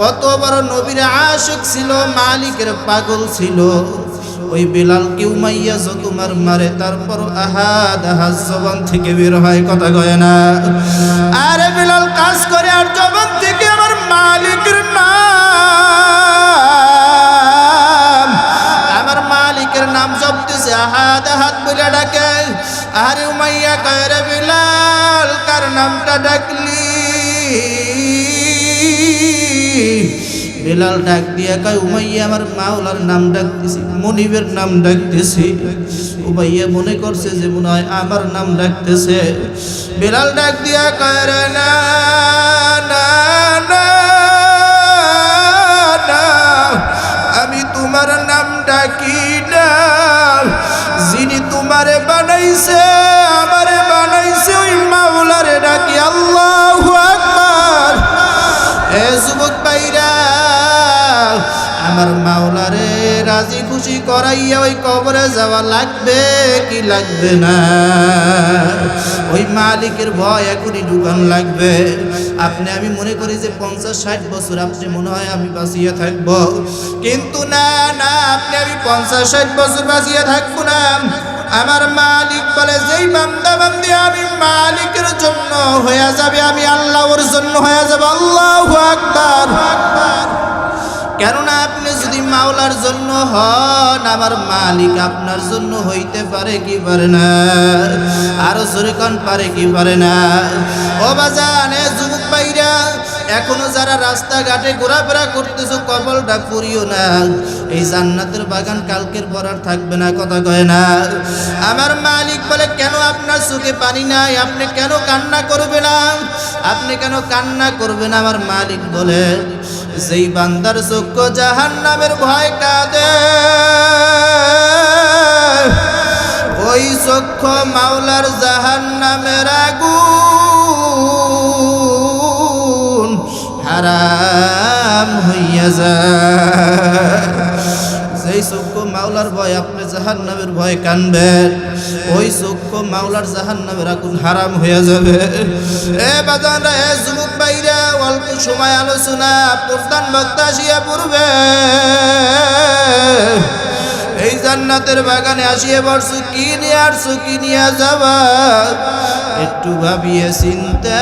কত বড় নবীর আশিক ছিল, মালিকের পাগল ছিল। ওই বেলাল কেউ মাইয়া তোমার মারে তারপর আহাদ আহাজ জবান থেকে বের হয় কথা কয় না। আরে বেলাল, কাজ করে আর জবান থেকে আমার মালিকের নাম। আমার মালিকের নাম জপতেছে, আহাদ আহাদ বলে ডাকে। আরে উমাইয়া কয় রে বিলাল, কার নামটা ডাকলি? বেলাল ডাক দিয়া কয়, উমাইয়া আমার মাওলার নাম ডাকতেছি, মনিবের নাম ডাকতেছি। উমাইয়া মনে করছে যে মনে হয় আমার নাম ডাকতেছে। বেলাল ডাক দিয়া কয় না না আমার মাওলারে রাজি খুশি করাইয়া ওই কবরে যাওয়া লাগবে কি লাগবে না? ওই মালিকের ভয় এখনই ঢুকান লাগবে। আপনি, আমি মনে করি যে পঞ্চাশ, ষাট বছর আপনি মনে হয় আমি বাঁচিয়ে থাকব। কিন্তু না না, আপনি, আমি পঞ্চাশ, ষাট বছর বাঁচিয়ে থাকব না। আমার মালিক বলে, যেই বান্দা বান্দি আমি মালিকের জন্য হয়ে যাবে, আমি আল্লাহর জন্য হয়ে যাবে। আল্লাহ আকবার। কেননা আপনি যদি মাওলার জন্য হন, আমার মালিক আপনার জন্য হইতে পারে কি পারে না? আরও জোরে কন, পারে কি পারে না? ও বাজান, এ যুবক ভাইরা, এখনও যারা রাস্তাঘাটে ঘোরাফেরা করতেছো, কবলটা করিও না। এই জান্নাতের বাগান কালকের পর আর থাকবে না, কথা কয় না। আমার মালিক বলে, কেন আপনার চোখে পানি নাই? আপনি কেন কান্না করবে না? আপনি কেন কান্না করবেন? আমার মালিক বলে যেই বান্দার চক্ষু জাহান নামের ভয় কাঁদে ওই চক্ষু মাওলার জাহান নামের আগুন হারাম হইয়া যায়। যেই চক্ষু মাওলার ভয়, আপনি জাহান নামের ভয় কানবেন। ওই চক্ষু মাওলার জাহান নামের আগুন হারাম হয়ে যাবে। এ বাজানরা এ যুবক বাইরা অল্প সময় আলোচনা, প্রধান বক্তা আসিয়া পড়বে। এই জান্নাতের বাগানে আসিয়ে বসু কি নিয়ে আসছো, কি নিয়ে যাবা? একটু ভাবিয়ে চিন্তা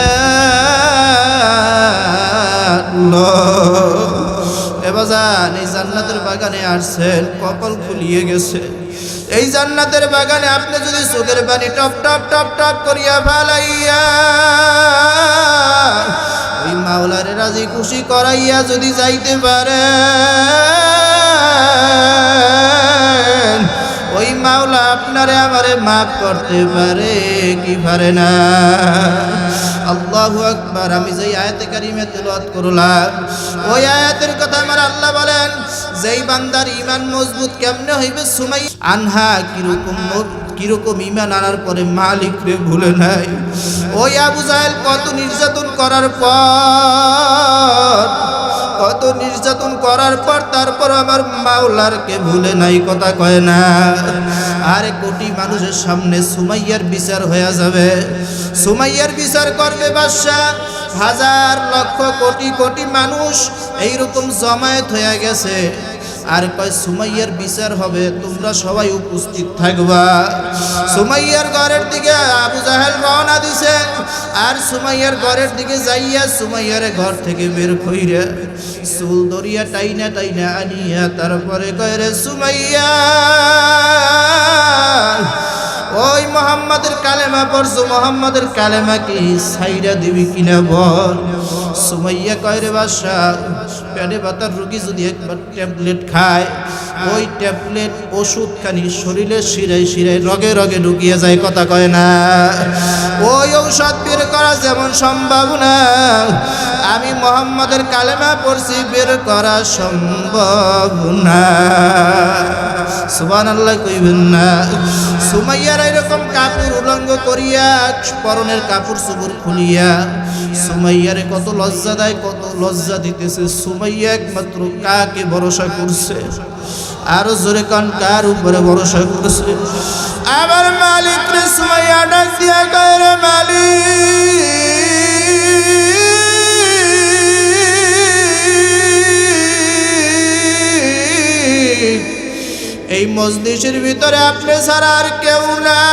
এবাজান এই জান্নাতের বাগানে আসছেন, কপাল ফুলিয়ে গেছে। এই জান্নাতের বাগানে আপনি যদি চোখের পানি টপ টপ টপ টপ করিয়া ফেলাইয়া, ওই মাওলারে রাজি খুশি করাইয়া যদি যাইতে পারে ওই মাওলা আপনারে আমারে মাফ করতে পারে, কি পারে না? আল্লাহু আকবার, আমি যেই আয়াতে কারিমে তেলাওয়াত করলাম, ওই আয়াতের কথা আমার আল্লাহ বলেন, যেই বান্দার ঈমান মজবুত কেমনে হইবে সুমাই আনহা, কীরকম কীরকম ঈমান আনার পরে মালিক রে ভুলে নাই। ওই আবু জাহেল কত নির্যাতন করার পর, কত নির্যাতন করার পর তারপর আমার মাওলারকে ভুলে নাই, কথা কয় না। আরে কোটি মানুষের সামনে সুমাইয়ার বিচার হয়ে যাবে। সুমাইয়ার বিচার করবে বাদশাহ। হাজার লক্ষ কোটি কোটি মানুষ এইরকম জমায়েত হয়ে গেছে। আর কয়, সুমাইয়ার বিচার হবে, তোমরা সবাই উপস্থিত থাকবা। সুমাইয়ার ঘরের দিকে আবু জাহেল রওনা দিছে, আর সুমাইয়ার ঘরের দিকে যাইয়া সুমাইয়ার ঘর থেকে বের কইরা চুল দরিয়া টাইনা টাইনা আনিয়া তারপরে কয় রে, সুমাইয়া, ওই মোহাম্মদের কালেমা পড়ছো, মোহাম্মদের কালেমা কি সাইরা দিবি কিনা বল? সুমাইয়া কয় রে বাসা পেটে বাতার রুগী যদি একবার ট্যাবলেট খায়, ওই ট্যাবলেট ওষুধখানি শরীরে শিরায় শিরায় রগে রগে ঢুকিয়ে যায়, কথা কয় না। ওই ঔষধ বের করা যেমন সম্ভব না। আমি মোহাম্মদের কালেমা পড়ছি, বের করা সম্ভব না। সুবান আল্লাহ কইবেন না। সুমাইয়ার এরকম কাপড় উলঙ্গ করিয়া, পরনের কাপড় সুপুর খুলিয়া, সুমাইয়ারে কত লজ্জা দেয়, কত লজ্জা দিতেছে। সুমাইয়া একমাত্র কাকে ভরসা করছে? আরও জোরে কান, কার উপরে ভরসা করছে? আবার মালিক রে সুমাইয়া ডাক দিয়া করে মালিক! এই মজলিসের ভিতরে আপনি ছাড়া আর কেউ নাই।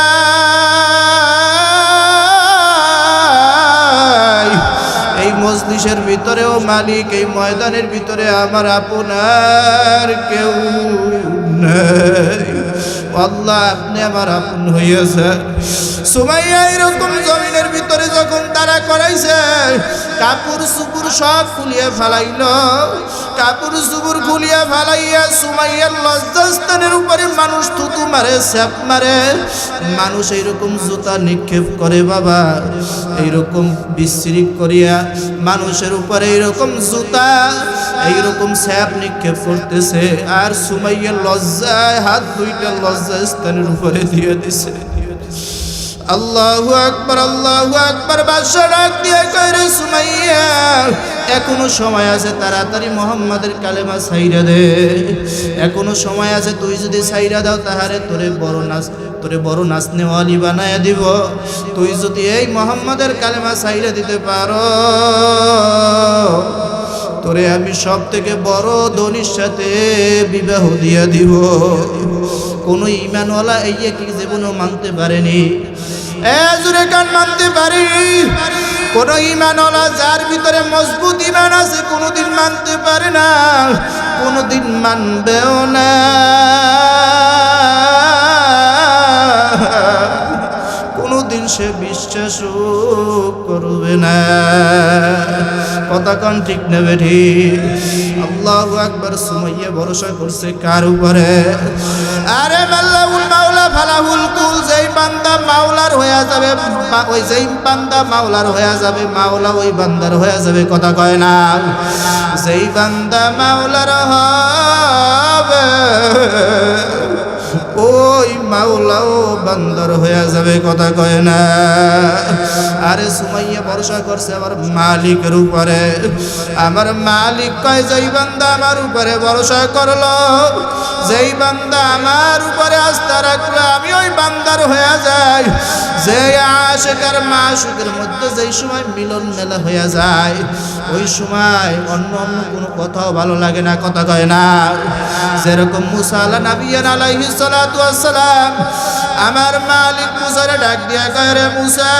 এই মজলিসের ভিতরেও মালিক, এই ময়দানের ভিতরে আমার আপনার কেউ নাই। আল্লাহ, আপনি আমার আপন হইয়াছে সুমাইয়া এরকম জমিনের ভিতরে যখন তারা করাইছে কাপড় সুপুর সব খুলিয়ে ফেলাইল। কাপড় সুপুর খুলিয়া ফেলাইয়া সুমাইয়ার লজ্জাস্থানের উপরে মানুষ থুতু মারে, স্যাপ মারে। মানুষ এইরকম জুতা নিক্ষেপ করে বাবা, এইরকম বিশ্রী করিয়া মানুষের উপরে এইরকম জুতা, এইরকম স্যাপ নিক্ষেপ করতেছে। আর সুমাইয়ার লজ্জায় হাত দুইটা লজ্জা স্থানের উপরে দিয়ে দিছে। আল্লাহু আকবার আল্লাহু আকবার বাদশা ডাক দিয়ে কইরে সুমাইয়া, এখনও সময় আছে তাড়াতাড়ি মোহাম্মদের কালেমা সাইরা দে। এখনও সময় আছে তুই যদি সাইরা দাও, তাহারে তোরে বড় নাচ, তোরে বড় নাচনেওয়ালি বানায় দিব। তুই যদি এই মোহাম্মদের কালেমা সাইরা দিতে পারো, তোরে আমি সব থেকে বড় ধনির সাথে বিবাহ দিয়া দিব। কোন ইমানওয়ালা এই কি জীবনও মানতে পারেনি। জুরে কান মানতে পারি। কোন ইমানওয়ালা যার ভিতরে মজবুত ইমান আছে, কোনোদিন মানতে পারে না, কোনোদিন মানবেও না। সে বিশ্বাসও করবে না। কথা কন ঠিক নেবে ঠিক। আল্লাহ একবার সুমাইয়া ভরসা করছে কার উপরে? আরে মাল্লাহুল মাওলা ফালাহুল কুল, যেই বান্দা মাওলার হয়ে যাবে ওই যেই বান্দা মাওলার হয়ে যাবে, মাওলা ওই বান্দার হয়ে যাবে, কথা কয় না। যেই বান্দা মাওলার হবে, ওই মাওলাও বান্দর হয়ে যাবে, কথা কয় না। আরে সুমাইয়া ভরসা করছে আমার মালিকের উপরে। আমার মালিক কয়, যেই বান্দা আমার উপরে ভরসা করল, যেই বান্দা আমার উপরে আস্থা রাখল, আমি ওই বান্দার হয়ে যাই। যে আশেকার মাসুকের মধ্যে যেই সময় মিলন মেলা হয়ে যায়, ওই সময় অন্য অন্য কোনো কথাও ভালো লাগে না, কথা কয় না। যেরকম মুসা আলা নাবিয়ান আলাইহিস সালাতু ওয়াসসালাম আমার মালিক মুসারে ডাক দিয়া কয়, রে মুসা,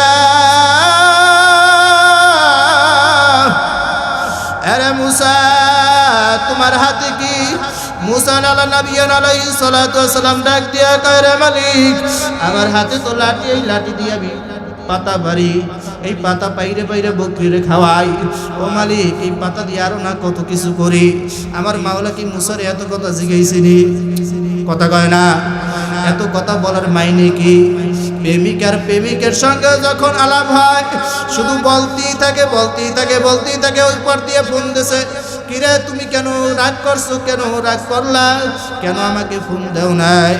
আরে মুসা, তোমার হাতে কি আলা ডাক দিয়া রে মালিক, আমার হাতে তো লাঠি পাতা এই পাতা পাইরে পাইরে খাওয়াই। ও মালিক, এই পাতা দিয়ে আরও না কত কিছু করি? আমার মাওলা কি মুসারে এত কথা জিগাইছিনি? কথা কয় না। এত কথা বলার মাইনে কি? প্রেমিকার প্রেমিকের সঙ্গে যখন আলাপ হয়, শুধু বলতেই থাকে বলতেই থাকে বলতেই থাকে, ওই পর দিয়ে ফোন দিছে। কিরে, তুমি কেন রাগ করছ? কেন রাগ করলা? কেন আমাকে ফোন দেও নাই?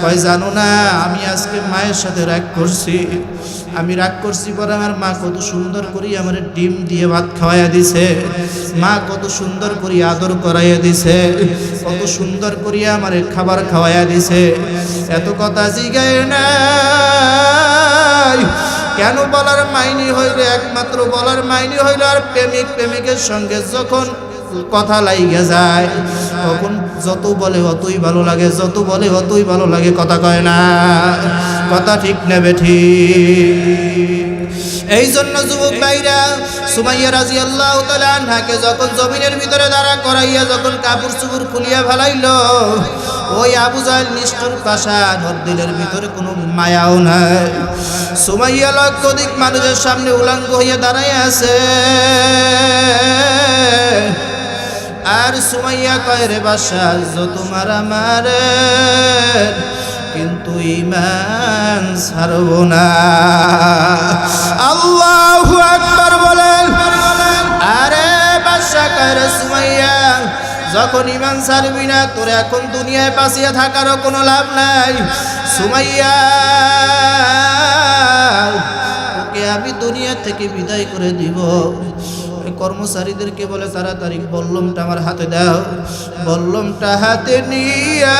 কয়, জানো না, আমি আজকে মায়ের সাথে রাগ করছি। আমি রাগ করছি পরে আমার মা কত সুন্দর করে আমার ডিম দিয়ে ভাত খাওয়াইয়া দিছে। মা কত সুন্দর করি আদর করাইয়া দিছে। কত সুন্দর করিয়া আমার খাবার খাওয়াইয়া দিছে। এত কথা জিগায় না কেন বলার মাইনি হইল? একমাত্র বলার মাইনি হইল আর প্রেমিক প্রেমিকের সঙ্গে যখন কথা লাইগে যায়। তখন যত বলে অতই ভালো লাগে, যত বলে অতই ভালো লাগে, কথা কয় না। কথা ঠিক নেবে ঠিক। এই জন্য যুবক ভাইরা, সুমাইয়া রাজি আল্লাহ আনহাকে যখন জমিনের ভিতরে দাঁড়া করাইয়া যখন কাপড় চুপুর খুলিয়া ফেলাইল, ওই আবু জাহেল নিষ্ঠুর পাশা দিলের ভিতরে কোনো মায়াও নাই। সুমাইয়া লক্ষ অধিক মানুষের সামনে উলাঙ্গ হইয়া দাঁড়াইয়া আছে। আর সুমাইয়া কয়, রে বাসা যত মারা মারে কিন্তু ইমান ছাড়ব না। আল্লাহ আকবার বলেন, আরে বাসা কয় রে সুমাইয়া, যখন ইমান ছাড়বি না, তোর এখন দুনিয়ায় বাঁচিয়ে থাকারও কোনো লাভ নাই। সুমাইয়া ওকে আমি দুনিয়া থেকে বিদায় করে দিব। কর্মচারীদেরকে বলে, তাড়াতাড়ি বল্লমটা আমার হাতে দাও, বল্লমটা হাতে নিয়া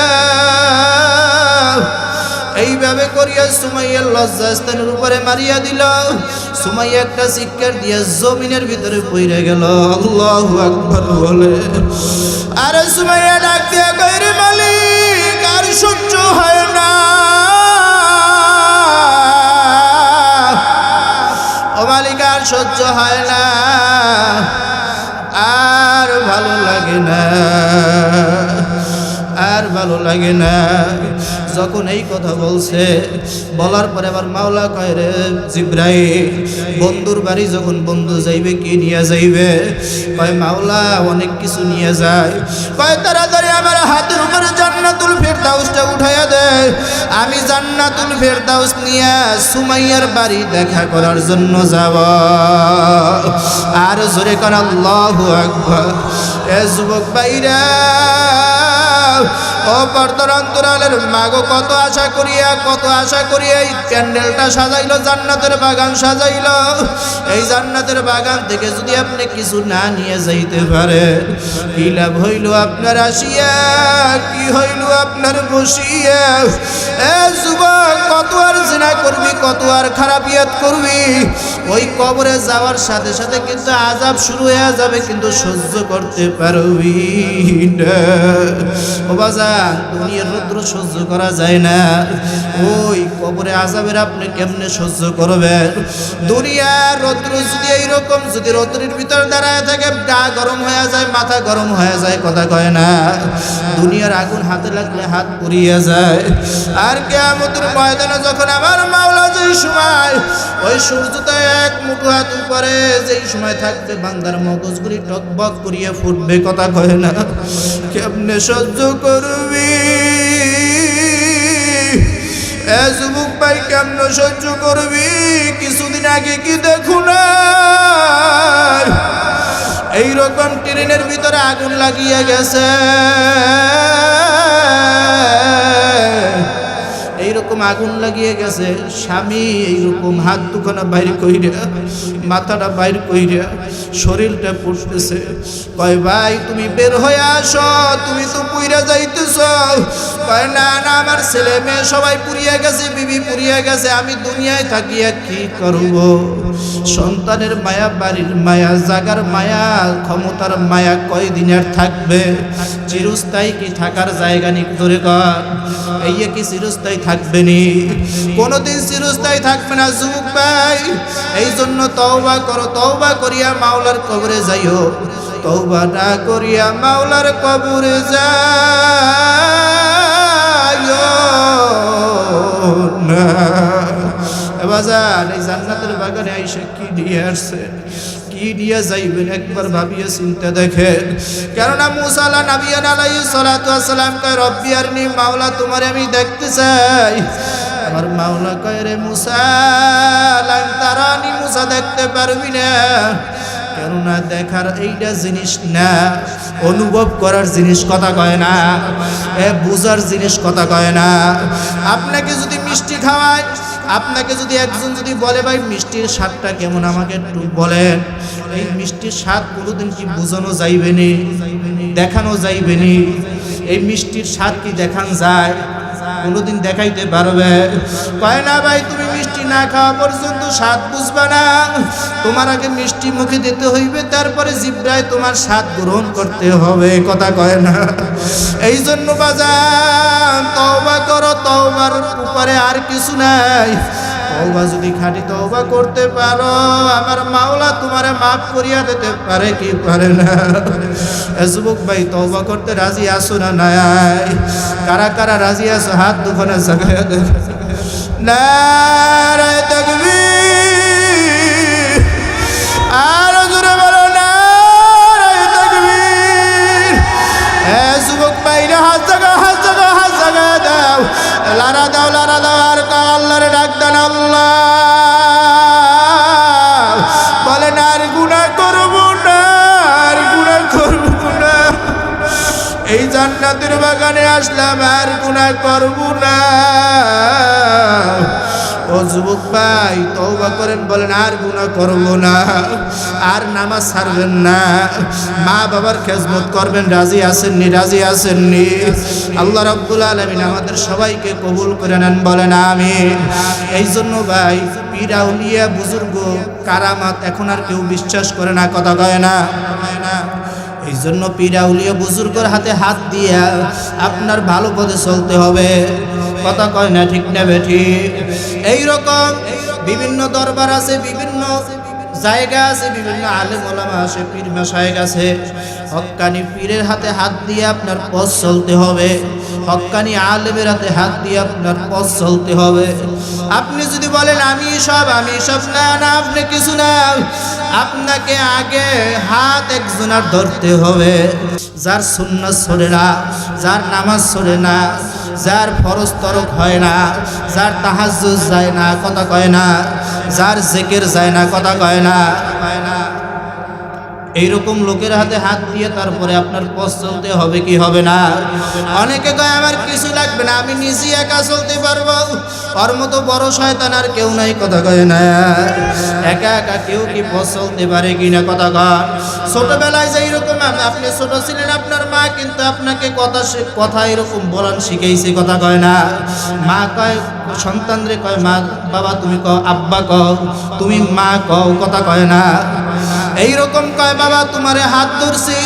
এইভাবে করিয়া সুমাইয়ার লজ্জাস্থানের উপরে মারিয়া দিল। সুমাইয়া একটা শিক্ষার দিয়া জমিনের ভিতরে পইরে গেল। আল্লাহ আকবর বলে। আরে সুমাইয়া ডাক কইরে মালিক, আর সহ্য হয় না। ও মালিক, আর সহ্য হয় না। লাগে না। আর ভালো লাগে না। যখন এই কথা বলছে, বলার পরে আবার মাওলা কয় রে জিব্রাই বন্ধুর বাড়ি যখন বন্ধু যাইবে, কি নিয়ে যাইবে? কয়, মাওলা, অনেক কিছু নিয়ে যায়। কয়, তাড়াতাড়ি আমার হাতের উপরে জান্নাতুল ফেরদাউসটা উঠাইয়া দে। আমি জান্নাতুল ফেরদাউস নিয়ে সুমাইয়ার বাড়ি দেখা করার জন্য যাব। আর জোরে কর, আল্লাহু আকবার। এ যুবক বাইরা ও পর্দার অন্তরালের মাগো, কত আশা করিয়া, কত আশা করিয়া এই প্যান্ডেলটা সাজাইলো, জান্নাতের বাগান সাজাইলো। এই জান্নাতের বাগান থেকে যদি আপনি কিছু না নিয়ে যাইতে পারেন, কি লাভ হইল আপনার আসিয়া? কি হইল আপনার বসিয়া? এ যুবক, কত আর জিনা করবি, কত আর খারাপিয়াত করবি? ওই কবরে যাওয়ার সাথে সাথে কিন্তু আজাব শুরু হয়ে যাবে, কিন্তু সহ্য করতে পারবি না। দুনিয়ার রৌদ্র সহ্য করা যায় না। ওই কবরে আজাবের আপনি কেমনে সহ্য করবেন? দুনিয়ার রৌদ্র যদি এইরকম, যদি রৌদ্রের ভিতর দাঁড়ায় থাকে, গা গরম হয়ে যায়, মাথা গরম হয়ে যায়, কথা কয় না। দুনিয়ার আগুন হাতে লাগলে হাত পুড়িয়ে যায়। আর ময়দানে যখন আমার মাওলা যেই সময়, ওই সূর্যটা এক মুঠো হাত উপরে, যেই সময় থাকবে বান্দার মগজগুলি টকবক করিয়ে ফুটবে, কথা কয় না। কেমনে সহ্য করবি এ যুবক ভাই, কেমন সহ্য করবি? কিছুদিন আগে কি দেখুন না এইরকম ট্রেনের ভিতরে আগুন লাগিয়ে গেছে। এইরকম আগুন লাগিয়ে গেছে, স্বামী এইরকম হাত দুখানা বাইর কইরা, মাথাটা বাইর কইরা শরীরটা পুষতেছে কয়, ভাই, তুমি বের হয়ে আসো, তুমি তো পুইরা যাইতেছ। কয়, না না, আমার ছেলে মেয়ে সবাই পুড়িয়ে গেছে, বিবি পুড়িয়ে গেছে, আমি দুনিয়ায় থাকিয়া কি করব? সন্তানের মায়া, বাড়ির মায়া, জাগার মায়া, ক্ষমতার মায়া কয়দিন আর থাকবে? চিরস্থায়ী কি থাকার জায়গা নিক ধরে কর এই কি চিরস্থায়ী থাকবে নি কোনোদিন চিরস্থায়ী থাকবে না যুবক ভাই। এই জন্য তওবা করো, তওবা করিয়া মাওলার কবরে যাইও। তওবা না করিয়া মাওলার কবরে যাইও না। বাজান এই জান্নাতের বাগানে আইসা কি দিয়ে আসছে নিয়ে যাইবেন, একবার ভাবিয়ে চিন্তা দেখেন। কেননা মুসালা নাবিয়ান আলাই সালাতু আসসালাম কয়, রব্বি আরনি মাওলা, তোমারে আমি দেখতে চাই। আমার মাওলা রে দেখতে পারবি না। কেননা দেখার এইটা জিনিস না, অনুভব করার জিনিস কথা কয় না, এ বুঝার জিনিস কথা কয় না। আপনাকে যদি মিষ্টি খাওয়ায় আপনাকে যদি একজন যদি বলে, ভাই, মিষ্টির স্বাদটা কেমন আমাকে একটু বলেন। এই মিষ্টির স্বাদ কোনোদিন কি বোঝানো যাইবে নি? দেখানো যাইবে নি? এই মিষ্টির স্বাদ কি দেখান যায়? কোনোদিন দেখাইতে পারবে। কয় না ভাই, তুমি মিষ্টি না খাওয়া পর্যন্ত স্বাদ বুঝবে না। তোমার আগে মিষ্টি মুখে দিতে হইবে, তারপরে জিব্রায় তোমার স্বাদ গ্রহণ করতে হবে, কথা কয় না। এই জন্য বাজার তওবা করো, তওবার উপরে আর কিছু নাই। তওবা যদি খাঁটি তওবা করতে পারো, আমার মাওলা তোমারে মাফ করিয়া দিতে পারে কি পারে না? যুবক ভাই, তওবা করতে রাজি আছো না নাই? কারা কারা রাজি আছো? হাত দুখানে জাগায় দেখ। নারায় তাকবীর। আর জোরে বলো, নারায় তাকবীর। এ যুবক ভাইরা, হাত জাগা হাত জাগা হাত জাগা দাও। লারা দাও লারা দাও আল্লাহরে ডাক দেন আল্লাহ। বলেন, আর গুণা করব না, আর গুনাহ করব না। এই জান্নাতের বাগানে আসলাম, আর গুণা করব না। ও যুবক ভাই, তওবা করেন, বলেন, আর গুনাহ করব না, আর নামাজ ছাড়বেন না। মা বাবার খেজমত করবেন, রাজি আছেননি রাজি আছেননি। আল্লাহ রাব্বুল আলামিন আমাদের সবাইকে কবুল করে নেন, বলেন আমি এই জন্য ভাই পীর আউলিয়া বুজুর্গ কারামাত এখন আর কেউ বিশ্বাস করে না, কথা কয় না। এই জন্য পীরাউলিয়া বুজুর্গর হাতে হাত দিয়ে আপনার ভালো পথে চলতে হবে। কথা কয় না, ঠিক না বেঠি এইরকম বিভিন্ন দরবার আছে, বিভিন্ন জায়গা আছে, বিভিন্ন আলেম ওলামা আছে, পীর মাসায়েক আছে। হক্কানি পীরের হাতে হাত দিয়ে আপনার পথ চলতে হবে। হক্কানি আলেমের হাতে হাত দিয়ে আপনার পথ চলতে হবে। আপনি যদি বলেন, আমি সব আমি সব, না না, আপনি কিছু না। আপনাকে আগে হাত একজনার ধরতে হবে। যার সুন্নাত সরে না, যার নামাজ সরে না যার ফরজ তরক হয় না, যার তাহাজ যায় না, কথা কয় না, যার জেকের যায় না, কথা কয় না কয় না এইরকম লোকের হাতে হাত দিয়ে তারপরে আপনার পথ চলতে হবে কি হবে না? অনেকে কয়, আমার কিছু লাগবে না, আমি নিজেই একা চলতে পারব। ওর মতো বড় শয়তান আর কেউ নাই, কথা কয় না। একা একা কেউ কি পথ চলতে পারে কি না, কথা কয়। ছোটবেলায় যে এরকম আপ- আপনি ছোট ছিলেন, আপনার মা কিন্তু আপনাকে কথা কথা এরকম বলান শিখাইছে, কথা কয় না। মা কয় সন্তানরে কয়, মা, বাবা, তুমি কও, আব্বা কও, তুমি মা কও, কথা কয় না। এইরকম কয়, বাবা, তোমারে হাত ধরছি।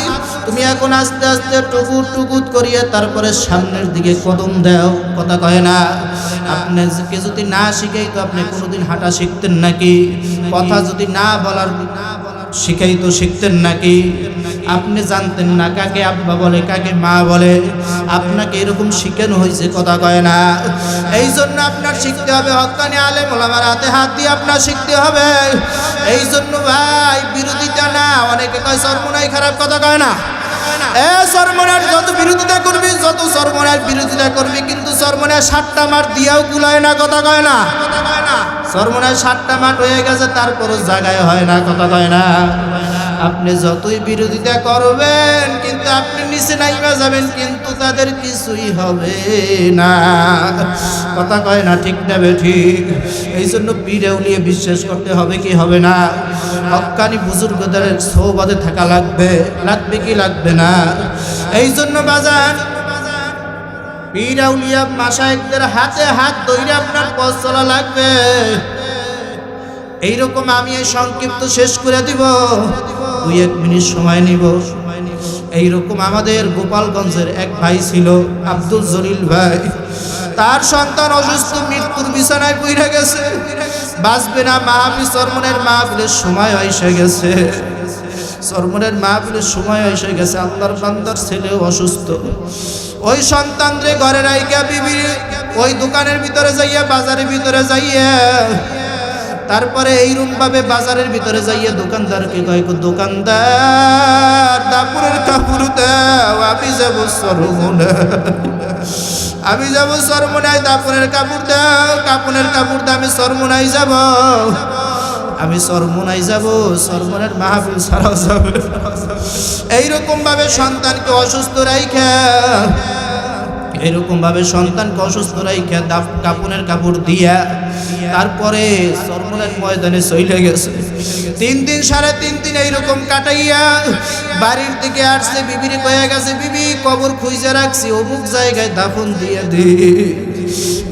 তুমি এখন আস্তে আস্তে টুকুর টুকুত করিয়ে তারপরে সামনের দিকে কদম দাও। কথা কয় না আপনাকে যদি না শিখাই তো আপনি কোনোদিন হাঁটা শিখতেন নাকি? কথা যদি না বলার না শিখাই তো শিখতেন নাকি? আপনি জানতেন না কাকে আব্বা বলে, কাকে মা বলে। আপনাকে এরকম শিখানো হয়েছে, কথা কয় না। এই জন্য আপনার শিখতে হবে। হকানি আলেম ওলামার হাতে হাত দিয়ে আপনার শিখতে হবে। এই জন্য ভাই, বিরোধিতা না। অনেকে কয় সর্বনাই খারাপ কথা কয় না। এ যত করবি যত করবি, কিন্তু সাতটা কুলায় না, কথা কয় না। সাতটা মাঠ হয়ে গেছে জায়গায় হয় না, কথা কয় না। আপনি যতই বিরোধিতা করবেন, কিন্তু আপনি নিচে নাইবা যাবেন, কিন্তু তাদের কিছুই হবে না। কথা কয় না, ঠিক না ঠিক? এই জন্য পীরে উলিয়ে বিশ্বাস করতে হবে কি হবে না? হকানি বুজুর্গদের সৌবাদে থাকা লাগবে লাগবে কি লাগবে না? এই জন্য বাজার পীর আউলিয়া মাসায়েকদের হাতে হাত ধরে আপনার পথ চলা লাগবে। এইরকম আমি সংক্ষিপ্ত শেষ করে দিব। দুই এক মিনিট সময় নিব। এইরকম আমাদের গোপালগঞ্জের এক ভাই ছিল আব্দুল জলিল ভাই। তার সন্তান অসুস্থ, মৃত্যুর বিছানায় পইরা গেছে। বাঁচবে না মাহফিল সরমনের মাহফিলের সময় এসে গেছে। সরমনের মাহফিলের সময় এসে গেছে, আল্লাহর বান্দার ছেলেও অসুস্থ। ওই সন্তান রে ঘরে রাইকা বিবি, ওই দোকানের ভিতরে যাইয়া, বাজারের ভিতরে যাইয়া তারপরে এইরকম ভাবে বাজারের ভিতরে যাইয়া দোকানদারকে কয় দোকানদার, দাপুরের কাপড় দাও, আমি যাব সরমনে আমি যাব সরমনায়, দাপুরের কাপড় দাও, কাপড়ের কাপড় দাও, আমি সরমনায় যাব। আমি সরমনায় যাব, সরমনের মাহফিল ছাড়াও যাবে। এইরকম ভাবে সন্তানকে অসুস্থ রাইখা এরকম ভাবে সন্তানকে অসুস্থ রাইখা, দাপ কাপড়ের কাপড় দিয়া তারপরে সরমনের ময়দানে চলে গেছে। তিন দিন, সাড়ে তিন দিন এইরকম কাটাইয়া বাড়ির দিকে আসছে, বিবির কয়ে গেছে, বিবি, কবর খুঁজে রাখছি, অমুক জায়গায় দাফন দিয়ে দি।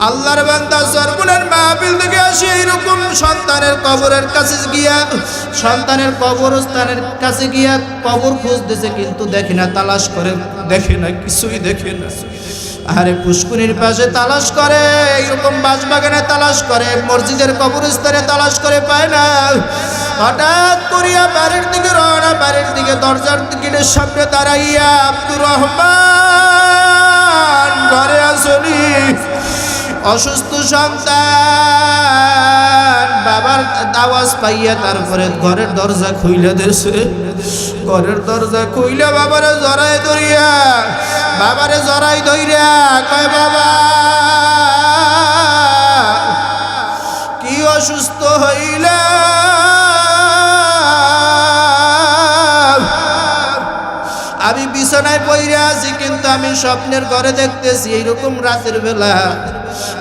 আল্লাহর বান্দা সরমনের মাহফিল থেকে আসে এইরকম সন্তানের কবরের কাছে গিয়া, সন্তানের কবরস্থানের কাছে গিয়া কবর খুঁজতেছে, কিন্তু দেখে না, তালাশ করে, দেখে না, কিছুই দেখে না। আরে পুষ্কুনির পাশে তালাশ করে এইরকম বাসবাগানে তালাশ করে, মসজিদের কবরস্থানে তালাশ করে পায় না। হঠাৎ করিয়া বাড়ির দিকে রওনা, বাড়ির দিকে দরজার দিকে সামনে দাঁড়াইয়া আব্দুর রহমান ঘরে আসনি। অসুস্থ সন্তান, বাবার আওয়াজ পাইয়া তারপরে ঘরের দরজা খুইলে দেশে ঘরের দরজা খুইলে বাবারে জড়াই ধরিয়া, বাবারে জড়াই ধরিয়া কয়, বাবা, কি অসুস্থ হইলা? আমি বিছানায় পইরে আছি, কিন্তু আমি স্বপ্নের ঘরে দেখতেছি, এইরকম রাতের বেলা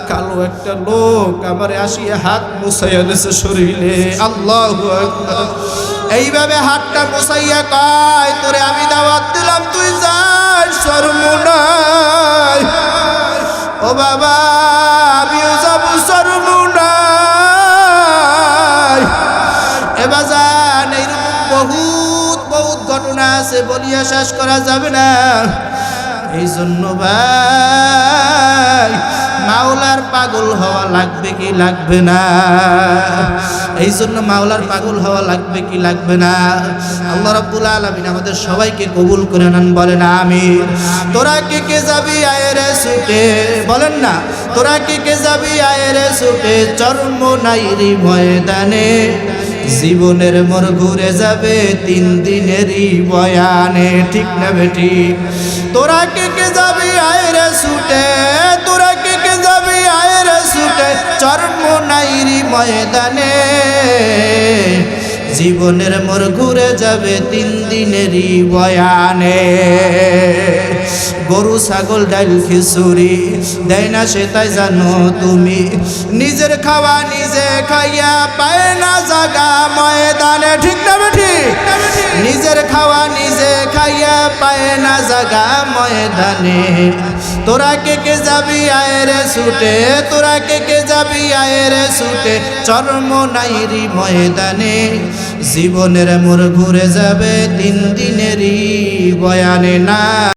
কালো একটা লোক আমার আসিয়া হাত মুছাইয়া দিছে শরীরে। আল্লাহ এইভাবে হাতটা মুছাইয়া কয়, তোরে আমি দাওয়াত দিলাম, তুই যাই সরমুনায় ও বাবা, আমিও যাব সরমুনায় এবার যান এইরকম বহুত বহুত ঘটনা আছে, বলিয়া শেষ করা যাবে না। এই জন্য ভাই মাওলার পাগল হওয়া লাগবে কি লাগবে না? এই জন্য মাওলার পাগল হওয়া লাগবে কি লাগবে না? আল্লাহ রাব্বুল আলামিন আমাদের সবাইকে কবুল করে নেন, বলেন আমিন। তোরা কে কে যাবি আয়ের ছুটে বলেন না, তোরা কে কে যাবি আয়ের ছুটে চর্ম নাইরি ময়দানে। জীবনের মোর ঘুরে যাবে তিন দিনেরই বয়ানে, ঠিক না বেটি? তোরা কে কে যাবি আয়রে ছুটে? তোরা কে কে যাবি আয়রে ছুটে? চর্ম নাইরি ময়দানে। জীবনের মোর ঘুরে যাবে তিন দিনেরই বয়ানে। গরু, ছাগল ডাইল খিচুড়ি। দেয় না সে তাই জানো তুমি। নিজের খাওয়া নিজে খাইয়া পায় না জাগা ময়দানে। ঠিক না বেঠি নিজের খাওয়া নিজে খাইয়া পায় না জাগা ময়দানে। তোরা কে কে যাবি আয়েরে ছুটে? তোরা কে কে যাবি আয়েরে ছুটে? চর্ম নাইরি ময়দানে। জীবনের মোর ঘুরে যাবে তিন দিনেরই বয়ানে না